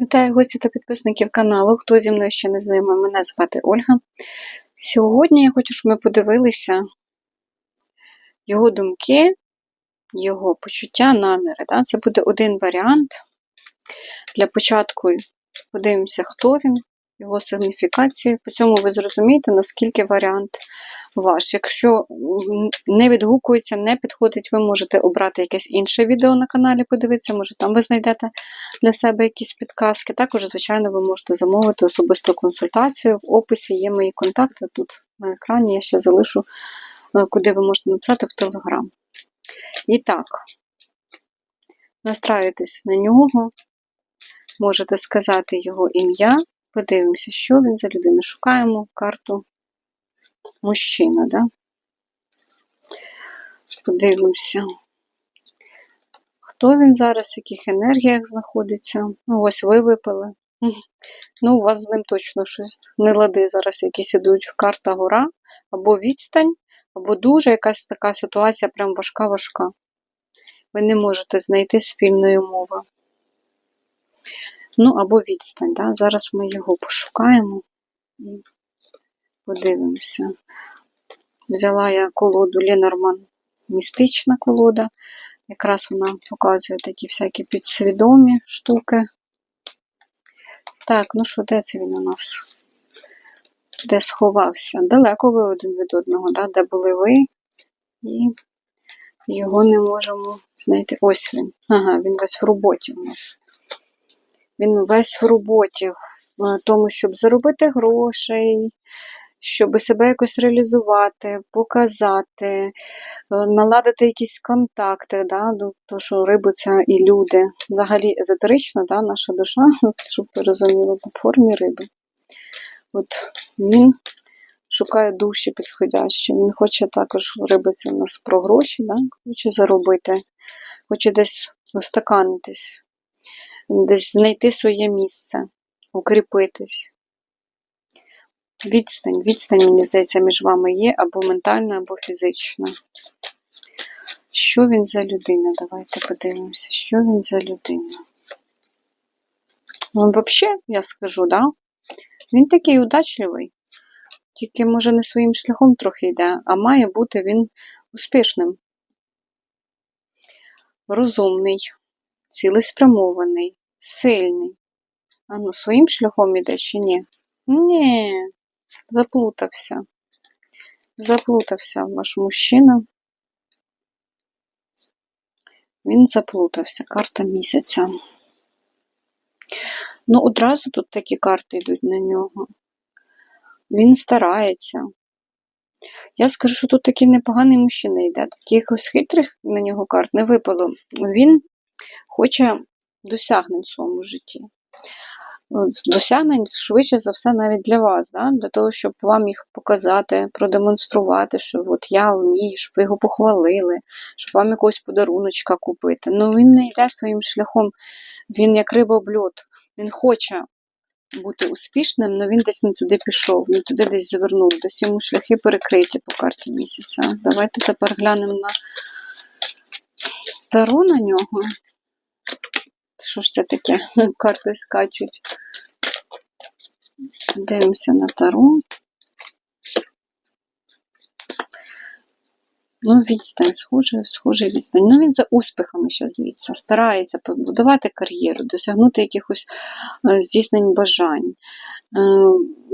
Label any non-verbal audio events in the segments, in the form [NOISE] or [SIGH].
Вітаю гості та підписників каналу. Хто зі мною ще не знайомий, мене звати Ольга. Сьогодні я хочу, щоб ми подивилися його думки, його почуття, наміри. Так? Це буде один варіант. Для початку подивимося, хто він, його сигніфікацію. По цьому ви зрозумієте, наскільки варіант ваш. Якщо не відгукується, не підходить, ви можете обрати якесь інше відео на каналі, подивитися, може там ви знайдете для себе якісь підказки. Також, звичайно, ви можете замовити особисту консультацію. В описі є мої контакти. Тут на екрані я ще залишу, е, куди ви можете написати в Телеграм. І так, настраюйтесь на нього, можете сказати його ім'я. Подивимося, що він за людина. Шукаємо карту мужчина, да? Подивимося, хто він зараз, в яких енергіях знаходиться. Ну, ось ви випили. Ну, у вас з ним точно щось не лади. Зараз якісь ідуть карта гора, або відстань, або дуже якась така ситуація, прям важка-важка. Ви не можете знайти спільної мови. Ну, або відстань. Да? Зараз ми його пошукаємо і подивимося. Взяла я колоду Ленорман, містична колода. Якраз вона показує такі всякі підсвідомі штуки. Так, ну що, де це він у нас? Де сховався? Далеко ви один від одного, да? де були ви, і його не можемо знайти. Ось він. Ага, він весь в роботі у нас. Він весь в роботі, в тому, щоб заробити грошей, щоб себе якось реалізувати, показати, е, наладити якісь контакти, да? то, що риби це і люди. Взагалі езотерична да? наша душа, [LAUGHS] щоб ви розуміли, на формі риби. От він шукає душі підходящі. Він хоче також риби це у нас про гроші, да? хоче заробити, хоче десь устаканитись десь знайти своє місце, укріпитись. Відстань, відстань, мені здається, між вами є або ментальна, або фізична. Що він за людина? Давайте подивимося, що він за людина. Він взагалі, я скажу, да? Він такий удачливий, тільки, може, не своїм шляхом трохи йде, а має бути він успішним, розумний, цілеспрямований, сильний. А ну, своїм шляхом іде чи ні? Ні, заплутався. Заплутався ваш мужчина. Він заплутався. Карта місяця. Ну, одразу тут такі карти йдуть на нього. Він старається. Я скажу, що тут такий непоганий мужчина йде. Таких ось хитрих на нього карт не випало. Він хоче досягнень в своєму житті. Досягнень швидше за все навіть для вас, да? для того, щоб вам їх показати, продемонструвати, що от я вмію, щоб ви його похвалили, щоб вам якогось подаруночка купити. Ну він не йде своїм шляхом, він як риба блюд. Він хоче бути успішним, але він десь не туди пішов, не туди десь звернув, десь йому шляхи перекриті по карті місяця. Давайте тепер глянемо на тару на нього. Що ж це таке? [LAUGHS] Карти скачуть. Дивимося на тару. Ну, відстань, схожий, схожий відстань. Ну, він за успіхами зараз, дивіться, старається побудувати кар'єру, досягнути якихось е, здійснень бажань. Е,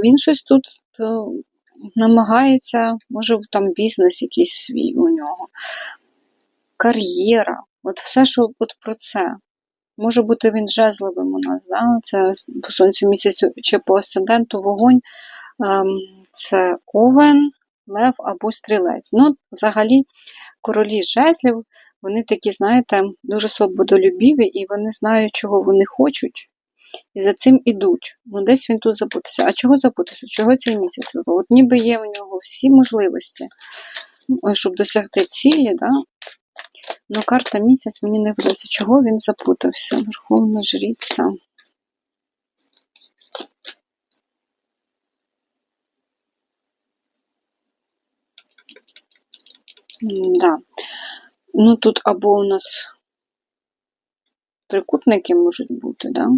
він щось тут е, намагається, може, там бізнес якийсь свій у нього. Кар'єра. От все, що от про це. Може бути він жезловим у нас, да? це по сонцю місяцю чи по асценденту вогонь, ем, це овен, лев або стрілець. Ну, Взагалі, королі жезлів, вони такі, знаєте, дуже свободолюбіві і вони знають, чого вони хочуть. І за цим ідуть. Ну, десь він тут забутися. А чого забутися? Чого цей місяць? От ніби є у нього всі можливості, щоб досягти цілі, да? Ну, карта місяць мені не вдалося. Чого він запутався? Верховна жріця. Да. Ну, тут або у нас трикутники можуть бути, да?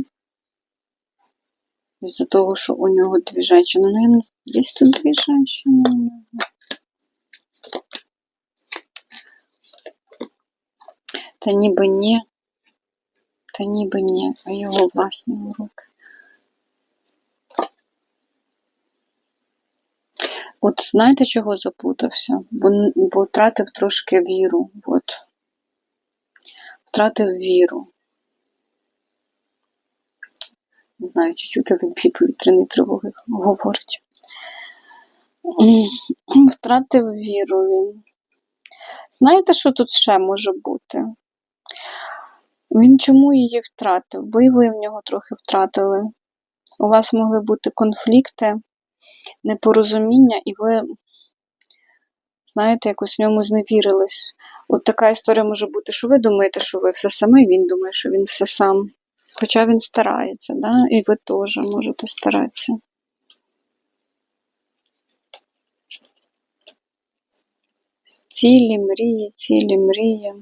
Із-за того, що у нього дві жінки. Ну, є тут дві жінки у нього. Та ніби ні. Та ніби ні, а його власні руки. От знаєте, чого запутався? Бо, бо втратив трошки віру. От. Втратив віру. Не знаю, чи чути відбій повітряної тривоги говорить. Втратив віру він. Знаєте, що тут ще може бути? Він чому її втратив? І ви в нього трохи втратили. У вас могли бути конфлікти, непорозуміння, і ви, знаєте, якось в ньому зневірились. От така історія може бути, що ви думаєте, що ви все саме, і він думає, що він все сам. Хоча він старається, да? і ви теж можете старатися. Цілі мрії, цілі мрії.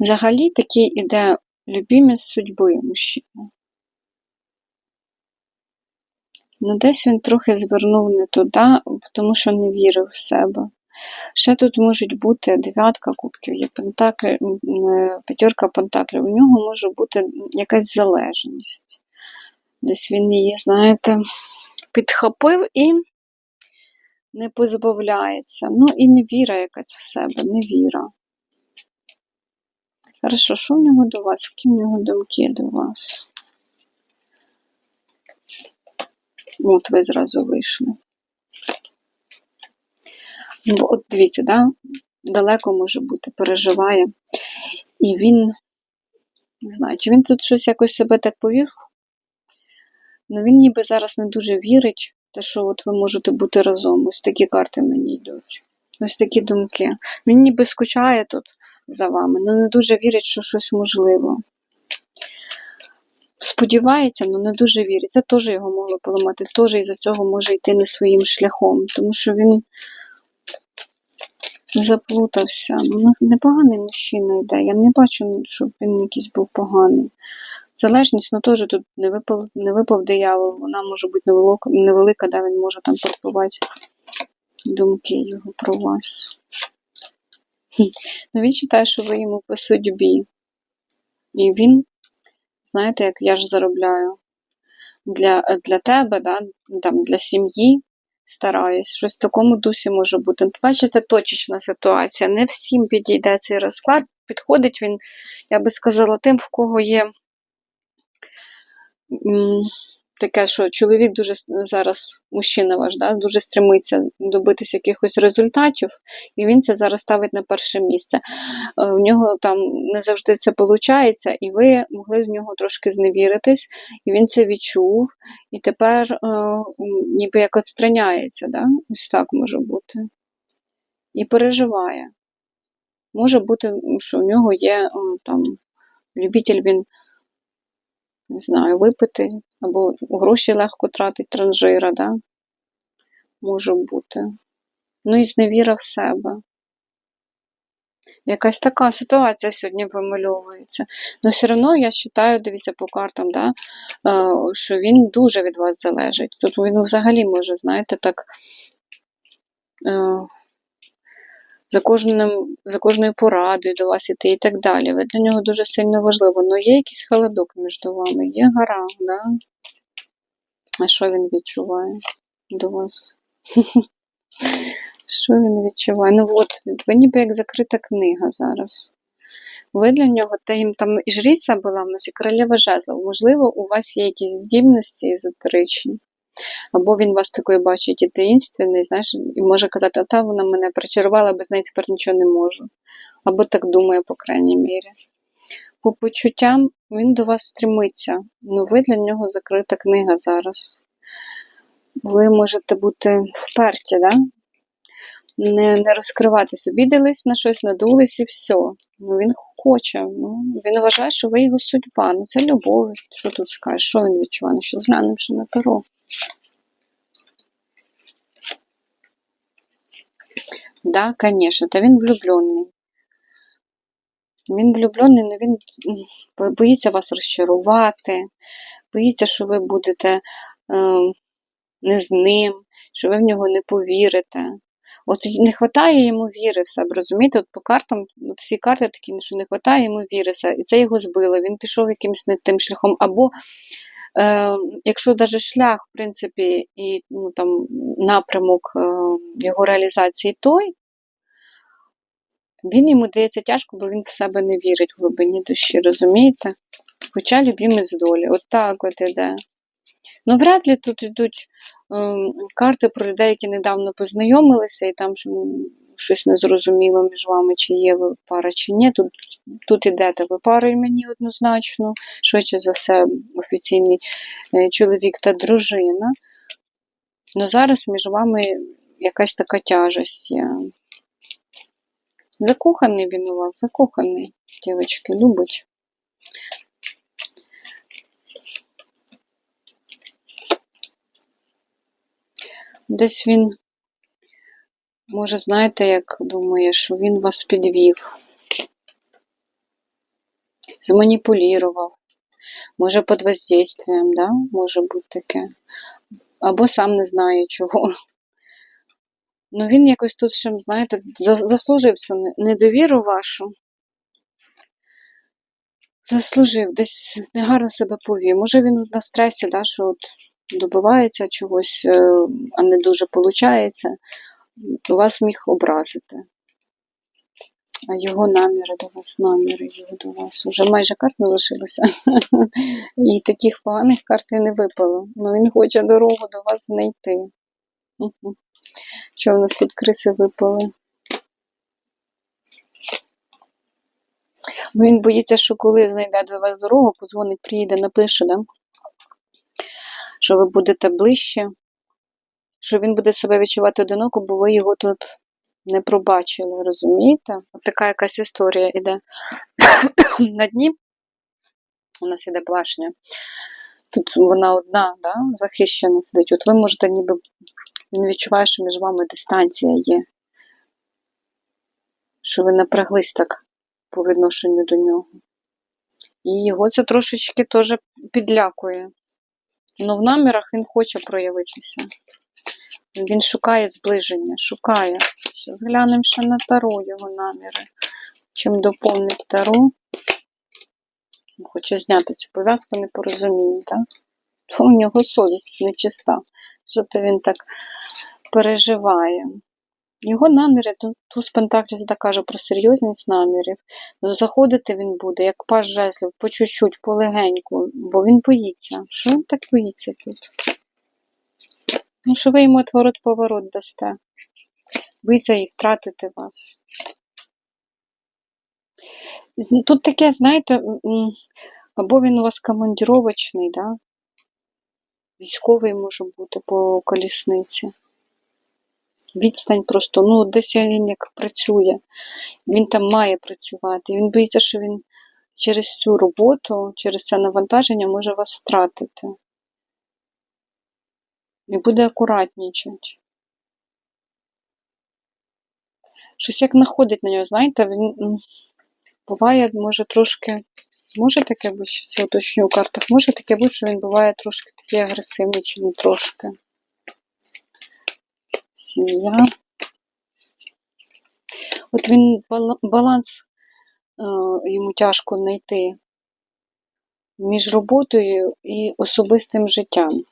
Взагалі такий іде любимець судьби мужчина. Ну, десь він трохи звернув не туди, тому що не вірив в себе. Ще тут можуть бути дев'ятка кубків, є пентаклі, е, п'ятерка пентаклів. У нього може бути якась залежність. Десь він її, знаєте, підхопив і не позбавляється. Ну і невіра якась в себе, невіра. Хорошо, що в нього до вас? Які в нього думки до вас? От ви зразу вийшли. От дивіться, да? далеко може бути, переживає. І він, не знаю, чи він тут щось якось себе так повів? Ну він ніби зараз не дуже вірить, те, що от ви можете бути разом. Ось такі карти мені йдуть. Ось такі думки. Він ніби скучає тут за вами, але не дуже вірить, що щось можливо. Сподівається, але не дуже вірить. Це теж його могло поламати, теж із-за цього може йти не своїм шляхом, тому що він заплутався. Ну, непоганий мужчина йде. Я не бачу, щоб він якийсь був поганий. Залежність, ну теж тут не випав, не випав диявол, вона може бути невелика, да, він може там підпливати думки його про вас. [LAUGHS] Ну, він вважає, що ви йому по судьбі. І він, знаєте, як я ж заробляю для для тебе, да, там, для сім'ї стараюсь. Щось в такому дусі може бути. Ну, Бачите, точечна ситуація. Не всім підійде цей розклад. Підходить він, я би сказала, тим, в кого є таке, що чоловік дуже зараз, мужчина ваш, да, дуже стремиться добитися якихось результатів, і він це зараз ставить на перше місце. Е, В нього там не завжди це виходить, і ви могли в нього трошки зневіритись, і він це відчув, і тепер е, ніби як відстраняється, да? ось так може бути. І переживає. Може бути, що в нього є о, там любитель він, не знаю, випити, або гроші легко тратить транжира, да? може бути. Ну і зневіра в себе. Якась така ситуація сьогодні вимальовується. Ну, все одно я вважаю, дивіться по картам, да, е, що він дуже від вас залежить. Тут він взагалі може, знаєте, так е, за, кожним, за кожною порадою до вас іти і так далі. Ви для нього дуже сильно важливо. Ну, є якийсь холодок між вами, є гора, да? А що він відчуває до вас? [LAUGHS] Що він відчуває? Ну от, ви ніби як закрита книга зараз. Ви для нього, та їм там і жриця була в нас, і королева жезлов. Можливо, у вас є якісь здібності езотеричні. Або він вас такою бачить і таїнственний, знаєш, і може казати, а та вона мене причарувала, без неї тепер нічого не можу. Або так думає, по крайній мірі. По почуттям він до вас стремиться. Ну, ви для нього закрита книга зараз. Ви можете бути вперті, да? не, не розкривати собі, дались на щось, надулись і все. Ну, він хоче. Ну, він вважає, що ви його судьба. Ну, це любов. Що тут скажеш? Що він відчуває? Ну, що зглянемо ще на таро. Да, конечно, та він влюблений. Він влюблений, але він боїться вас розчарувати, боїться, що ви будете е, не з ним, що ви в нього не повірите. От не вистачає йому віри в себе, розумієте? От по картам, от всі карти такі, що не вистачає йому віри, в себе, і це його збило. Він пішов якимось не тим шляхом. Або е, якщо навіть шлях, в принципі, і ну, там, напрямок е, його реалізації той, він йому дається тяжко, бо він в себе не вірить в глибині душі, розумієте? Хоча любимець долі. От так от іде. Ну, вряд ли тут йдуть ем, карти про людей, які недавно познайомилися, і там щось незрозуміло між вами, чи є ви пара, чи ні. Тут, тут ідете ви парою мені однозначно, швидше за все, офіційний е, чоловік та дружина. Ну зараз між вами якась така тяжесть. Закоханий він у вас, закоханий, дівчатки, любить. Десь він, може, знаєте, як думає, що він вас підвів, зманіпулював, може, під воздействием, да? може бути таке. Або сам не знає чого. Ну він якось тут ще, знаєте, заслужив цю недовіру вашу. Заслужив, десь негарно себе повів. Може він на стресі, да, що от добивається чогось, е, а не дуже виходить, вас міг образити. А його наміри до вас, наміри його до вас. Уже майже карт не лишилося. І таких поганих карт і не випало. Ну він хоче дорогу до вас знайти. Що у нас тут криси випали? Ну, Він боїться, що коли знайде до вас дорогу, позвонить, приїде, напише, да? що ви будете ближче, що він буде себе відчувати одиноко, бо ви його тут не пробачили, розумієте? От така якась історія іде. [COUGHS] На дні у нас іде башня. Тут вона одна, да? захищена сидить. От ви можете ніби. Він відчуває, що між вами дистанція є. Що ви напряглись так по відношенню до нього. І його це трошечки теж підлякує. Ну, в намірах він хоче проявитися. Він шукає зближення, шукає. Зараз глянемо ще на Таро його наміри. Чим доповнить Таро. Хоче зняти цю пов'язку непорозумінь, так? То у нього совість нечиста. Що то він так переживає. Його наміри, туз Пентаклів завжди каже про серйозність намірів. Ну, Заходити він буде, як паж жезлів, по чуть-чуть, полегеньку, бо він боїться. Що він так боїться тут? Ну, що ви йому отворот поворот дасте. Боїться і втратити вас. Тут таке, знаєте, або він у вас командіровочний, да? військовий може бути по колісниці. Відстань просто, ну, десь він як працює. Він там має працювати. Він боїться, що він через цю роботу, через це навантаження може вас втратити. І буде акуратнічати. Щось як находить на нього, знаєте, він буває, може трошки. Може таке бути, що я уточню у картах, може таке бути, що він буває трошки такий агресивний, чи не трошки. Сім'я. От він баланс е, йому тяжко знайти між роботою і особистим життям.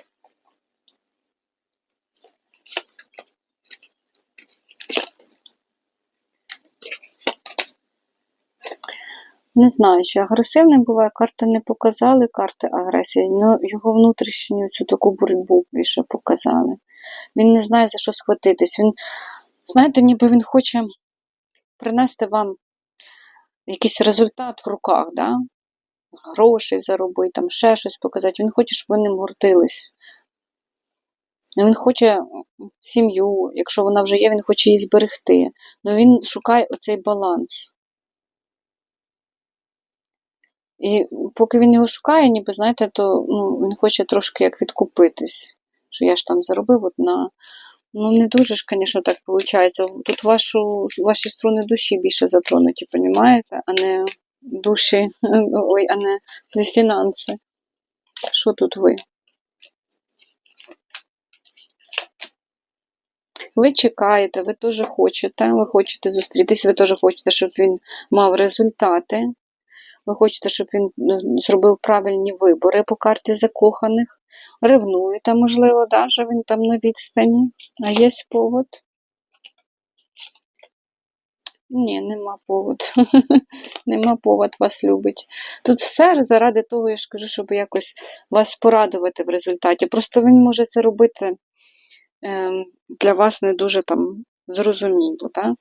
Не знаю, чи агресивним буває, карти не показали, карти агресії, але його внутрішню цю таку боротьбу більше показали. Він не знає, за що схватитись. Він, знаєте, ніби він хоче принести вам якийсь результат в руках, да? грошей заробити, там ще щось показати. Він хоче, щоб ви ним гордились. Він хоче сім'ю, якщо вона вже є, він хоче її зберегти. Але він шукає оцей баланс. І поки він його шукає, ніби, знаєте, то ну, він хоче трошки як відкупитись. Що я ж там заробив от на. Ну, не дуже ж, звісно, так виходить. Тут вашу, ваші струни душі більше затронуті, понімаєте, а не душі, [LAUGHS] ой, а не фінанси. Що тут ви? Ви чекаєте, ви теж хочете, ви хочете зустрітись, ви теж хочете, щоб він мав результати. Ви хочете, щоб він е, зробив правильні вибори по карті закоханих. Ревнуєте, можливо, що він там на відстані. А є повод? Ні, нема поводу. [LAUGHS] нема повод вас любить. Тут все заради того, я ж кажу, щоб якось вас порадувати в результаті. Просто він може це робити е, для вас не дуже там зрозуміло. Да?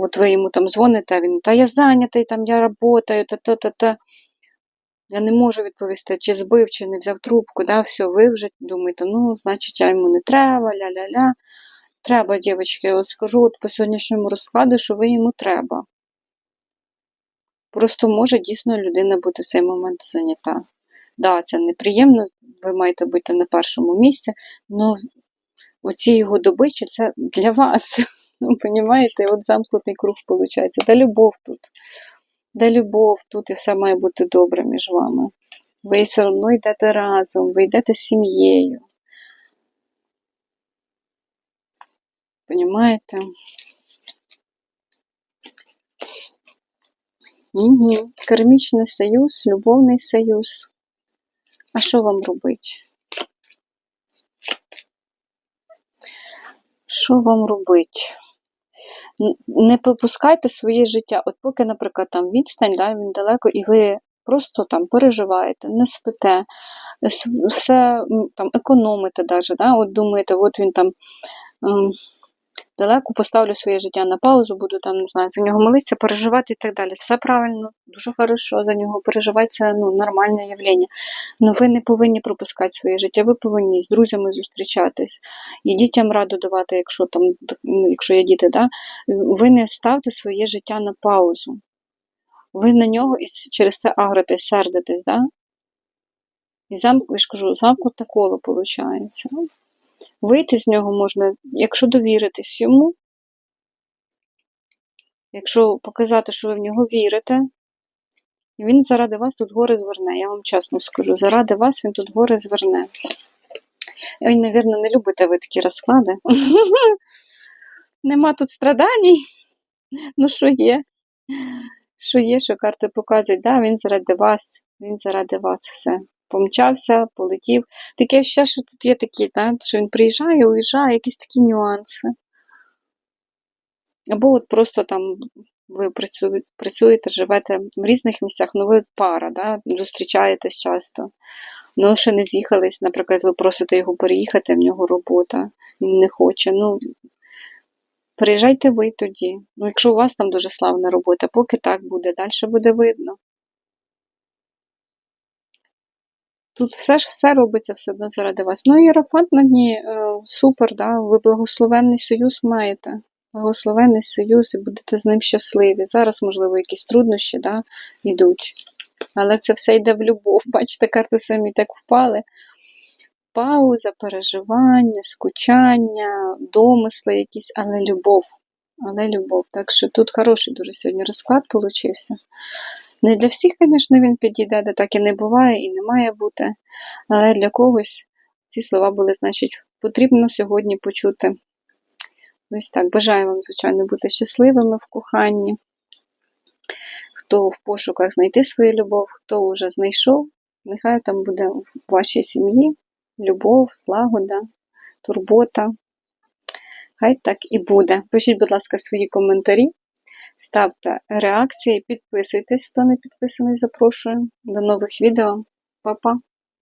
От ви йому там дзвоните, а він, та я зайнятий, там я работаю, та-та-та-та. Я не можу відповісти, чи збив, чи не взяв трубку, да, все, ви вже думаєте, ну, значить, я йому не треба, ля-ля-ля. Треба, дівчатки, от скажу от по сьогоднішньому розкладу, що ви йому треба. Просто може дійсно людина бути в цей момент зайнята. Да, це неприємно, ви маєте бути на першому місці, але оці його добичі це для вас. Ну, Понімаєте, от замкнутий круг виходить. Де любов тут. Де любов тут і все має бути добре між вами. Ви все одно йдете разом, ви йдете з сім'єю. Понімаєте? Угу. Кармічний союз, любовний союз. А що вам робити? Що вам робити? Не пропускайте своє життя. От поки, наприклад, там відстань, да, він далеко, і ви просто там переживаєте, не спите, все там економите, даже, да, от думаєте, от він там. Далеко, поставлю своє життя на паузу, буду там, не знаю, за нього молитися, переживати і так далі. Все правильно, дуже хорошо за нього переживати, це ну, нормальне явлення. Але ви не повинні пропускати своє життя, ви повинні з друзями зустрічатись і дітям раду давати, якщо там, ну, якщо є діти, да? ви не ставте своє життя на паузу. Ви на нього і через це агритесь, сердитесь, да? І замку, я ж кажу, замкнуте коло виходить. Вийти з нього можна, якщо довіритись йому, якщо показати, що ви в нього вірите, і він заради вас тут гори зверне, я вам чесно скажу, заради вас він тут гори зверне. Ви, мабуть, не любите ви такі розклади. [LAUGHS] Нема тут страдань. Ну, що є? Що є, що карти показують, да, він заради вас, він заради вас все помчався, полетів. Таке ще, що тут є такі, так, що він приїжджає, уїжджає, якісь такі нюанси. Або от просто там ви працюєте, живете в різних місцях, ну ви пара, да, зустрічаєтесь часто. Ну, ще не з'їхались, наприклад, ви просите його переїхати, в нього робота, він не хоче. Ну, Приїжджайте ви тоді. Ну, якщо у вас там дуже славна робота, поки так буде, далі буде видно. Тут все ж все робиться все одно заради вас. Ну, Єрофант на дні е, супер, да? ви благословенний союз маєте. Благословенний союз і будете з ним щасливі. Зараз, можливо, якісь труднощі да, йдуть. Але це все йде в любов. [LAUGHS] Бачите, карти самі так впали. Пауза, переживання, скучання, домисли якісь, але любов. Але любов. Так що тут хороший дуже сьогодні розклад получився. Не для всіх, звісно, він підійде, де так і не буває, і не має бути. Але для когось ці слова були, значить, потрібно сьогодні почути. Ось так. Бажаю вам, звичайно, бути щасливими в коханні. Хто в пошуках знайти свою любов, хто вже знайшов, нехай там буде в вашій сім'ї любов, злагода, турбота. Хай так і буде. Пишіть, будь ласка, свої коментарі. Ставте реакції, підписуйтесь, хто не підписаний, запрошую. До нових відео. Па-па!